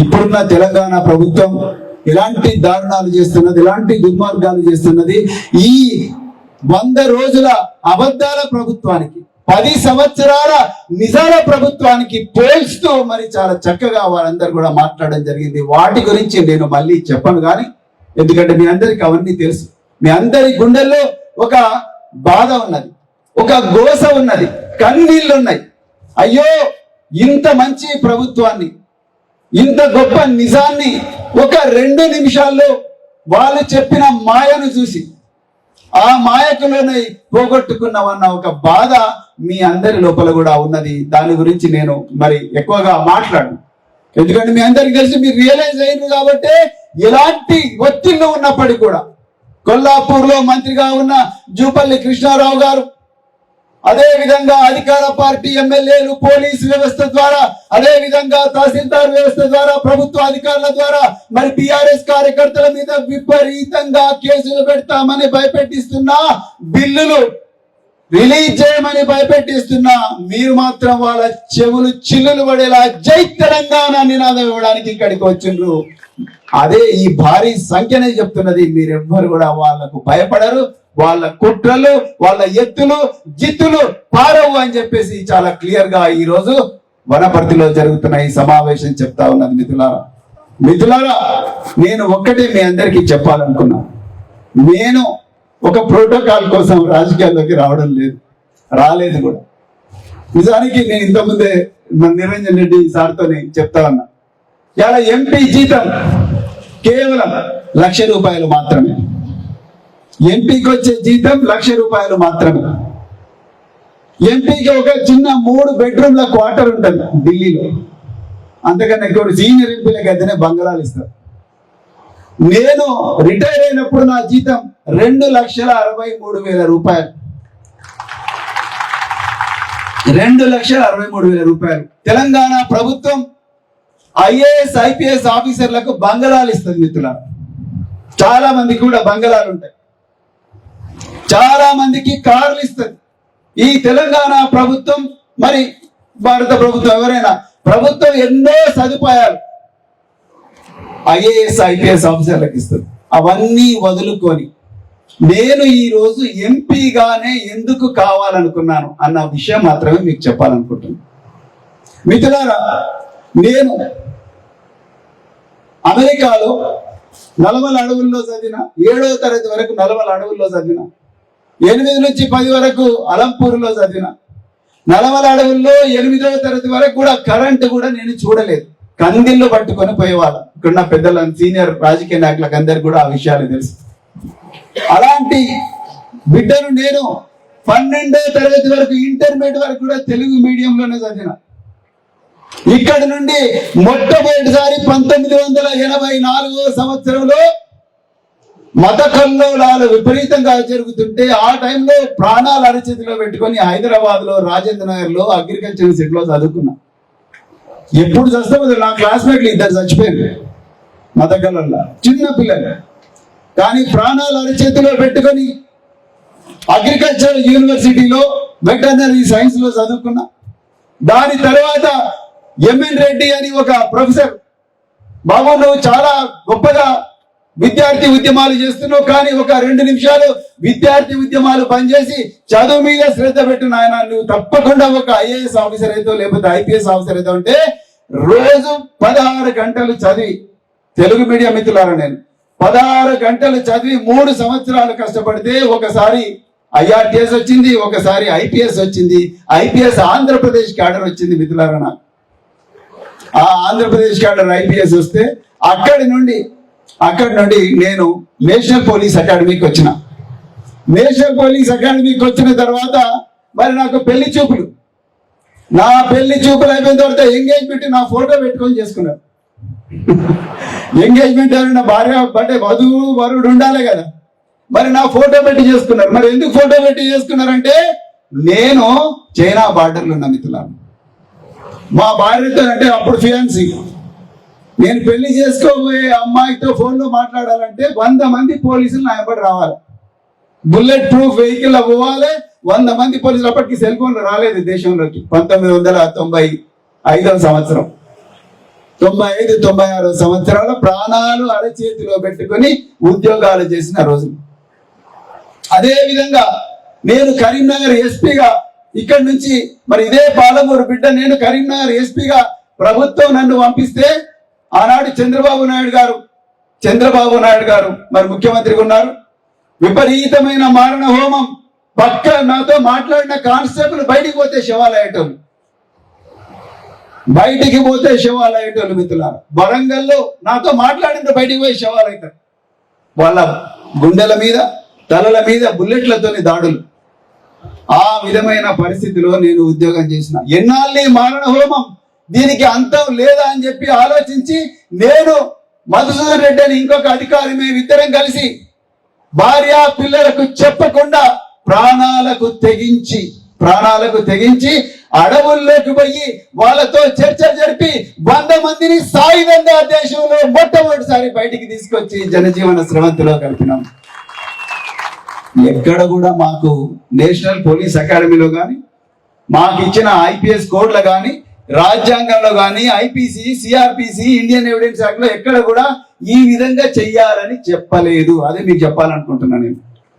ఇప్పుడున్న తెలంగాణ ప్రభుత్వం ఎలాంటి దారుణాలు చేస్తున్నది ఎలాంటి దుర్మార్గాలు చేస్తున్నది? ఈ వంద రోజుల అబద్ధాల ప్రభుత్వానికి పది సంవత్సరాల నిజాల ప్రభుత్వానికి పోల్స్తూ మరి చాలా చక్కగా వారందరూ కూడా మాట్లాడడం జరిగింది. వాటి గురించి నేను మళ్ళీ చెప్పను కానీ ఎందుకంటే మీ అందరికి అవన్నీ తెలుసు. మీ అందరి గుండెల్లో ఒక బాధ ఉన్నది ఒక గోస ఉన్నది కన్నీళ్ళు ఉన్నాయి అయ్యో ఇంత మంచి ప్రభుత్వాన్ని ఇంత గొప్ప నిజాన్ని ఒక రెండు నిమిషాల్లో వాళ్ళు చెప్పిన మాయను చూసి ఆ మాయకులోనే పోగొట్టుకున్నామన్న ఒక బాధ మీ అందరి లోపల కూడా ఉన్నది. దాని గురించి నేను మరి ఎక్కువగా మాట్లాడు ఎందుకంటే మీ అందరికి తెలిసి మీరు రియలైజ్ అయ్యారు కాబట్టి ఎలాంటి ఒత్తిళ్ళు ఉన్నప్పటికీ కూడా కొల్లాపూర్లో మంత్రిగా ఉన్న జూపల్లి కృష్ణారావు గారు అదే విధంగా అధికార పార్టీ ఎమ్మెల్యేలు పోలీస్ వ్యవస్థ ద్వారా అదే విధంగా తహసీల్దార్ వ్యవస్థ ద్వారా ప్రభుత్వ అధికారుల ద్వారా మరి బిఆర్ఎస్ కార్యకర్తల మీద విపరీతంగా కేసులు పెడతామని భయపెట్టిస్తున్నా బిల్లులు రిలీజ్ చేయమని భయపెట్టిస్తున్నా మీరు మాత్రం వాళ్ళ చెవులు చిల్లులు పడేలా జై తెలంగాణ నినాదం ఇవ్వడానికి ఇక్కడికి వచ్చిండ్రు. అదే ఈ భారీ సంఖ్యనే చెప్తున్నది. మీరెవ్వరు కూడా వాళ్ళకు భయపడరు. వాళ్ళ కుట్రలు వాళ్ళ ఎత్తులు జిత్తులు పారవు అని చెప్పేసి చాలా క్లియర్గా ఈ రోజు వనపర్తిలో జరుగుతున్న ఈ సమావేశం చెప్తా ఉన్నది మిథులారా. మిథులారా నేను ఒక్కటే మీ అందరికీ చెప్పాలనుకున్నా. నేను ఒక ప్రోటోకాల్ కోసం రాజకీయాల్లోకి రావడం లేదు. రాలేదు కూడా. నిజానికి నేను ఇంతకుముందే మన నిరంజన్ రెడ్డి సార్తోని చెప్తా ఉన్నా. ఇలా ఎంపీ జీతం కేవలం లక్ష రూపాయలు మాత్రమే. ఎంపీకి వచ్చే జీతం లక్ష రూపాయలు మాత్రమే. ఎంపీకి ఒక చిన్న మూడు బెడ్రూమ్ల క్వార్టర్ ఉంటుంది ఢిల్లీలో. అంతకన్నా ఎక్కువ సీనియర్ ఎంపీలకు అయితేనే బంగాళాలు ఇస్తారు. నేను రిటైర్ అయినప్పుడు నా జీతం రెండు లక్షల అరవై మూడు వేల రూపాయలు. రెండు లక్షల అరవై మూడు వేల రూపాయలు. తెలంగాణ ప్రభుత్వం ఐఏఎస్ ఐపీఎస్ ఆఫీసర్లకు బంగళాలు ఇస్తుంది మిత్రుల చాలా మందికి కూడా బంగళాలు ఉంటాయి. చాలా మందికి కార్లు ఇస్తుంది. ఈ తెలంగాణ ప్రభుత్వం మరి భారత ప్రభుత్వం ఎవరైనా ప్రభుత్వం ఎన్నో సదుపాయాలు ఐఏఎస్ ఐపీఎస్ ఆఫీసర్లకు ఇస్తుంది. అవన్నీ వదులుకొని నేను ఈ రోజు ఎంపీగానే ఎందుకు కావాలనుకున్నాను అన్న విషయం మాత్రమే మీకు చెప్పాలనుకుంటున్నాను. మిత్రులారా నేను అమెరికాలో నలమల అడవుల్లో చదివిన ఏడవ తరగతి వరకు నలమల అడవుల్లో చదివిన ఎనిమిది నుంచి పది వరకు అలంపూర్లో చదివిన. నలమల అడవుల్లో ఎనిమిదవ తరగతి వరకు కూడా కరెంటు కూడా నేను చూడలేదు. కందిళ్ళు పట్టుకొని పోయేవాళ్ళం. ఇక్కడున్న పెద్దల సీనియర్ రాజకీయ నాయకులకు అందరికి కూడా ఆ విషయాలు తెలుసు. అలాంటి బిడ్డను నేను పన్నెండో తరగతి వరకు ఇంటర్మీడియట్ వరకు కూడా తెలుగు మీడియంలోనే చదివిన. ఇక్కడ నుండి మొట్టమొదటిసారి పంతొమ్మిది వందల ఎనభై నాలుగో సంవత్సరంలో మత కల్లోలాలు విపరీతంగా జరుగుతుంటే ఆ టైంలో ప్రాణాలు అరచేతిలో పెట్టుకొని హైదరాబాద్లో రాజేంద్ర నగర్లో అగ్రికల్చర్ సిటీలో చదువుకున్నా. ఎప్పుడు చస్తామో నా క్లాస్మేట్లు ఇద్దరు చచ్చిపోయారు మత కల్లోలా చిన్న పిల్లలు. కానీ ప్రాణాలు అరచేతిలో పెట్టుకొని అగ్రికల్చర్ యూనివర్సిటీలో వెటర్నరీ సైన్స్లో చదువుకున్నా. దాని తర్వాత ఎంఎన్ రెడ్డి అని ఒక ప్రొఫెసర్. బాబు నువ్వు చాలా గొప్పగా విద్యార్థి ఉద్యమాలు చేస్తున్నావు కానీ ఒక రెండు నిమిషాలు విద్యార్థి ఉద్యమాలు పనిచేసి చదువు మీద శ్రద్ధ పెట్టు నాయన. నువ్వు తప్పకుండా ఒక ఐఏఎస్ ఆఫీసర్ అయితే లేకపోతే ఐపీఎస్ ఆఫీసర్ అయితే ఉంటే రోజు పదహారు గంటలు చదివి తెలుగు మీడియా మిత్రులారా నేను పదహారు గంటలు చదివి మూడు సంవత్సరాలు కష్టపడితే ఒకసారి ఐఆర్టీఎస్ వచ్చింది ఒకసారి ఐపీఎస్ వచ్చింది. ఐపీఎస్ ఆంధ్రప్రదేశ్ క్యాడర్ వచ్చింది మిత్రులారా ఆ ఆంధ్రప్రదేశ్ క్యాడర్ ఐపీఎస్ వస్తే అక్కడి నుండి అక్కడి నుండి నేను నేషనల్ పోలీస్ అకాడమీకి వచ్చిన. నేషనల్ పోలీస్ అకాడమీకి వచ్చిన తర్వాత మరి నాకు పెళ్ళి చూపులు. నా పెళ్ళి చూపులు అయిపోయిన తర్వాత ఎంగేజ్మెంట్ నా ఫోటో పెట్టుకొని చేసుకున్నారు. ఎంగేజ్మెంట్ నా భార్య అంటే వధువు వరుడు ఉండాలి కదా. మరి నా ఫోటో పెట్టి చేసుకున్నారు. మరి ఎందుకు ఫోటో పెట్టి చేసుకున్నారంటే నేను చైనా బార్డర్లో ఉన్న మిత్రులను. మా భార్యతో అంటే అప్పుడు ఫియాన్సీ నేను పెళ్ళి చేసుకోబోయే అమ్మాయితో ఫోన్లో మాట్లాడాలంటే వంద మంది పోలీసులు నా వెంబడి రావాలి. బుల్లెట్ ప్రూఫ్ వెహికల్ పోవాలి. వంద మంది పోలీసులు అప్పటికి సెల్ ఫోన్లు రాలేదు దేశంలోకి. పంతొమ్మిది వందల తొంభై ఐదవ సంవత్సరం. తొంభై ఐదు తొంభై ఆరు సంవత్సరాల ప్రాణాలు అరచేతిలో పెట్టుకొని ఉద్యోగాలు చేసిన రోజులు అదే విధంగా నేను కరీంనగర్ ఎస్పీగా ఇక్కడి నుంచి మరి ఇదే పాలమూరు బిడ్డ నేను కరీంనగర్ ఎస్పీగా ప్రభుత్వం నన్ను పంపిస్తే ఆనాడు చంద్రబాబు నాయుడు గారు చంద్రబాబు నాయుడు గారు మరి ముఖ్యమంత్రిగా ఉన్నారు. విపరీతమైన మారణ హోమం. పక్క నాతో మాట్లాడిన కానిస్టేబుల్ బయటికి పోతే శివాలయటం. బయటికి పోతే శివాలయటం మిత్రులారు. వరంగల్లో నాతో మాట్లాడిన బయటికి పోయి శివాలయటం. వాళ్ళ గుండెల మీద తలల మీద బుల్లెట్లతోని దాడులు. ఆ విధమైన పరిస్థితిలో నేను ఉద్యోగం చేసిన. ఎన్నాళ్ళని మారణ హోమం? దీనికి అంతం లేదా అని చెప్పి ఆలోచించి నేను మధుసూదన్ రెడ్డి అని ఇంకొక అధికారి మేమిద్దరం కలిసి భార్య పిల్లలకు చెప్పకుండా ప్రాణాలకు తెగించి ప్రాణాలకు తెగించి అడవుల్లోకి పోయి వాళ్ళతో చర్చ జరిపి వంద మందిని సాయుధంగా దేశంలో మొట్టమొదటిసారి బయటికి తీసుకొచ్చి జనజీవన స్రవంతిలో కలిపినాం. ఎక్కడ కూడా మాకు నేషనల్ పోలీస్ అకాడమీలో కానీ మాకు ఇచ్చిన ఐపీఎస్ కోడ్లు కానీ రాజ్యాంగంలో కానీ ఐపీసీ సిఆర్పిసి ఇండియన్ ఎవిడెన్స్ యాక్ట్లో ఎక్కడ కూడా ఈ విధంగా చెయ్యాలని చెప్పలేదు. అదే మీకు చెప్పాలనుకుంటున్నాను నేను.